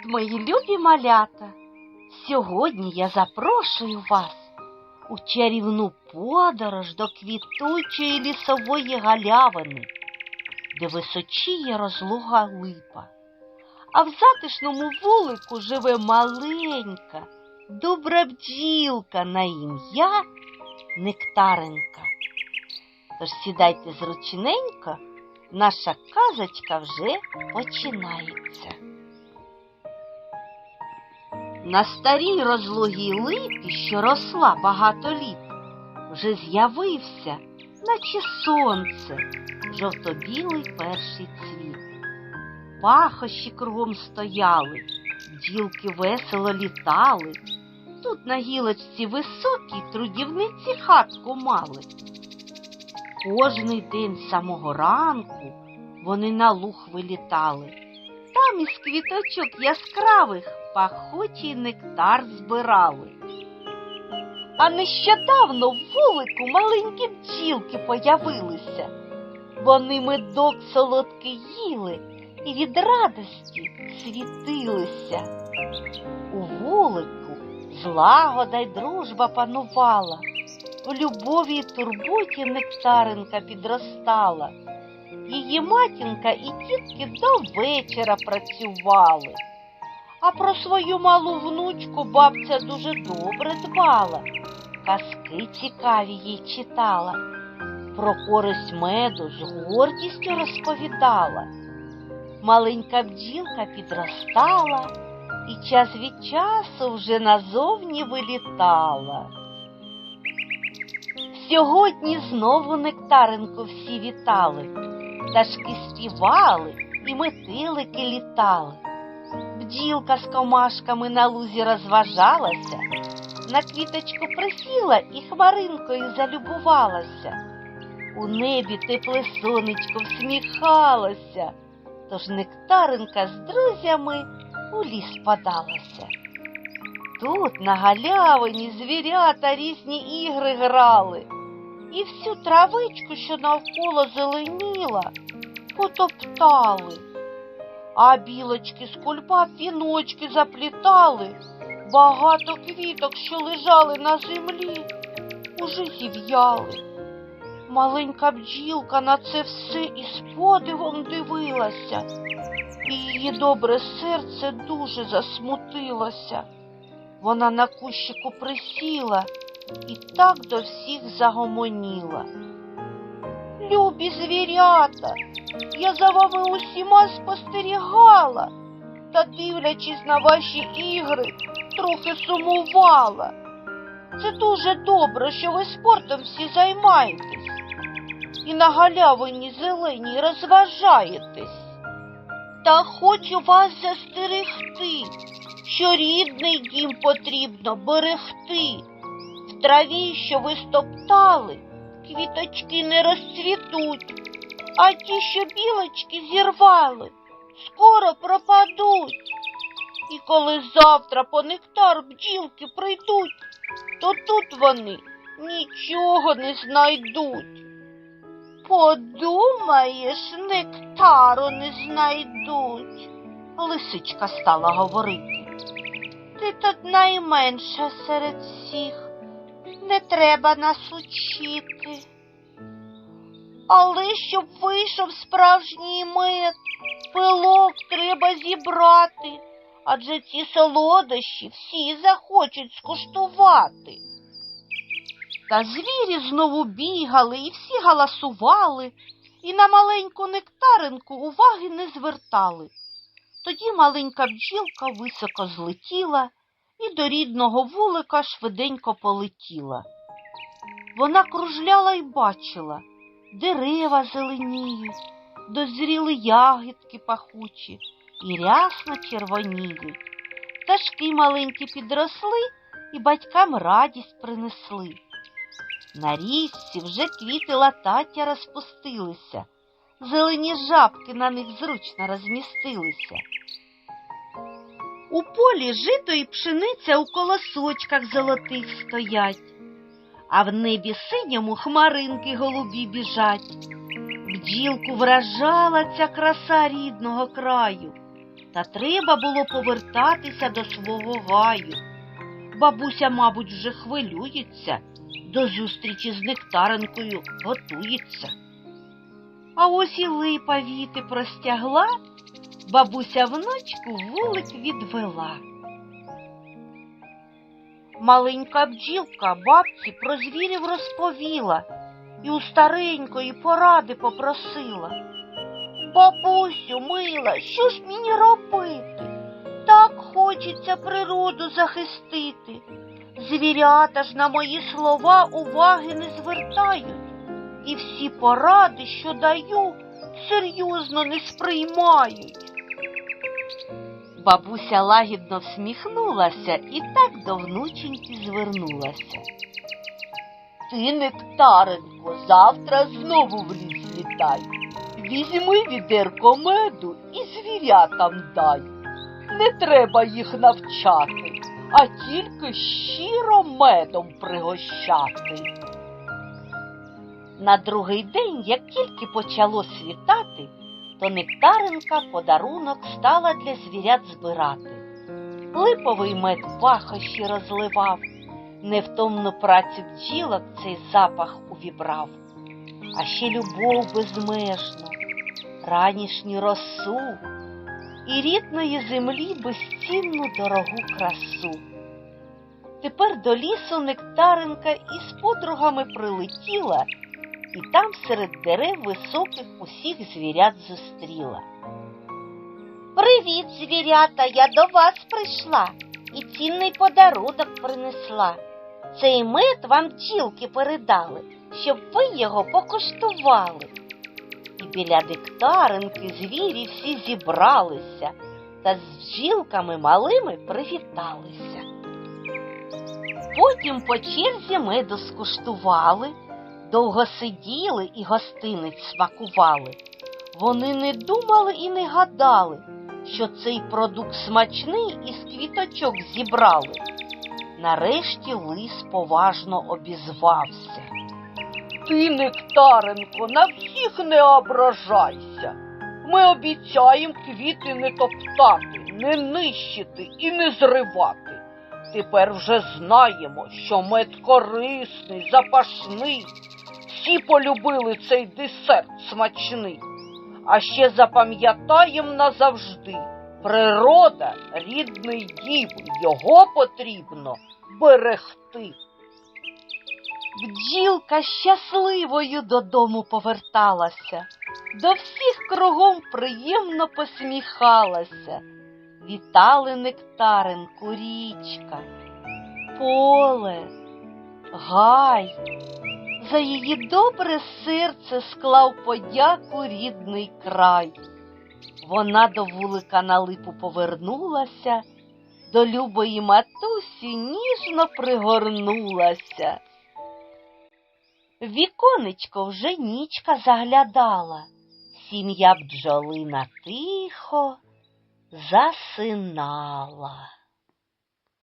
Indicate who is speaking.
Speaker 1: Привіт, мої любі малята! Сьогодні я запрошую вас у чарівну подорож до квітучої лісової галявини, де височіє розлога липа, а в затишному вулику живе маленька, добра бджілка на ім'я Нектаренка. Тож сідайте зручненько, наша казочка вже починається. На старій розлогій липі, що росла багато літ, вже з'явився, наче сонце, жовто-білий перший цвіт. Пахощі кругом стояли, бджілки весело літали. Тут на гілочці високій трудівниці хатку мали. Кожний день самого ранку вони на луг вилітали. Там із квіточок яскравих пахучий нектар збирали. А нещодавно в вулику маленькі бджілки появилися. Вони медок солодкий їли і від радості світилися. У вулику злагода й дружба панувала. В любові й турботі нектаринка підростала. Її матінка і тітки до вечора працювали. А про свою малу внучку бабця дуже добре дбала. Казки цікаві їй читала, про користь меду з гордістю розповідала. Маленька бджілка підростала і час від часу вже назовні вилітала. Сьогодні знову нектаринку всі вітали, пташки співали і метелики літали. Бджілка з комашками на лузі розважалася, на квіточку присіла і хмаринкою залюбувалася. У небі тепле сонечко всміхалося, тож нектаринка з друзями у ліс подалася. Тут на галявині звірята різні ігри грали, і всю травичку, що навколо зеленіла, потоптали. А білочки з кульбаб віночки заплітали, багато квіток, що лежали на землі, уже зів'яли. Маленька бджілка на це все із подивом дивилася, і її добре серце дуже засмутилося. Вона на кущику присіла і так до всіх загомоніла. Любі звірята, я за вами усіма спостерігала, та, дивлячись на ваші ігри, трохи сумувала. Це дуже добре, що ви спортом всі займаєтесь і на галявині зеленій розважаєтесь. Та хочу вас застерегти, що рідний дім потрібно берегти. В траві, що ви стоптали, квіточки не розцвітуть, а ті, що білочки зірвали, скоро пропадуть. І коли завтра по нектар бджілки прийдуть, то тут вони нічого не знайдуть. Подумаєш, нектару не знайдуть, лисичка стала говорити. Ти тут найменша серед всіх, не треба нас учити. Але щоб вийшов справжній мед, пилок треба зібрати, адже ці солодощі всі захочуть скуштувати. Та звірі знову бігали і всі галасували, і на маленьку нектаринку уваги не звертали. Тоді маленька бджілка високо злетіла і до рідного вулика швиденько полетіла. Вона кружляла й бачила, дерева зеленіють, дозріли ягідки пахучі і рясно червоніють. Пташки маленькі підросли і батькам радість принесли. На річці вже квіти латаття розпустилися, зелені жабки на них зручно розмістилися. У полі жито і пшениця у колосочках золотих стоять, а в небі синьому хмаринки голубі біжать. Бджілку вражала ця краса рідного краю. Та треба було повертатися до свого гаю. Бабуся, мабуть, вже хвилюється, до зустрічі з нектаренкою готується. А ось і липа віти простягла, бабуся вночку вулик відвела. Маленька бджілка бабці про звірів розповіла і у старенької поради попросила. Бабусю, мила, що ж мені робити? Так хочеться природу захистити. Звірята ж на мої слова уваги не звертають, і всі поради, що даю, серйозно не сприймають. Бабуся лагідно всміхнулася і так до внученьки звернулася. Ти, нектаренко, завтра знову в ліс літай. Візьми відерко меду і звірятам дай. Не треба їх навчати, а тільки щиро медом пригощати. На другий день, як тільки почало світати, то нектаренка подарунок стала для звірят збирати. Липовий мед пахощі розливав, невтомну працю бджілок цей запах увібрав, а ще любов безмежну, ранішню росу і рідної землі безцінну дорогу красу. Тепер до лісу нектаренка із подругами прилетіла і там серед дерев високих усіх звірят зустріла. Привіт, звірята, я до вас прийшла і цінний подарунок принесла. Цей мед вам бджілки передали, щоб ви його покуштували. І біля диктаринки звірі всі зібралися та з бджілками малими привіталися. Потім по черзі меду скуштували, довго сиділи і гостинець смакували. Вони не думали і не гадали, що цей продукт смачний із квіточок зібрали. Нарешті лис поважно обізвався. Ти, нектаренко, на всіх не ображайся. Ми обіцяємо квіти не топтати, не нищити і не зривати. Тепер вже знаємо, що мед корисний, запашний. Всі полюбили цей десерт смачний. А ще запам'ятаєм назавжди. Природа рідний дім, його потрібно берегти. Бджілка щасливою додому поверталася, до всіх кругом приємно посміхалася. Вітали нектаринку річка, поле, гай. За її добре серце склав подяку рідний край. Вона до вулика на липу повернулася, до любої матусі ніжно пригорнулася. Віконечко вже нічка заглядала, сім'я бджолина тихо засинала.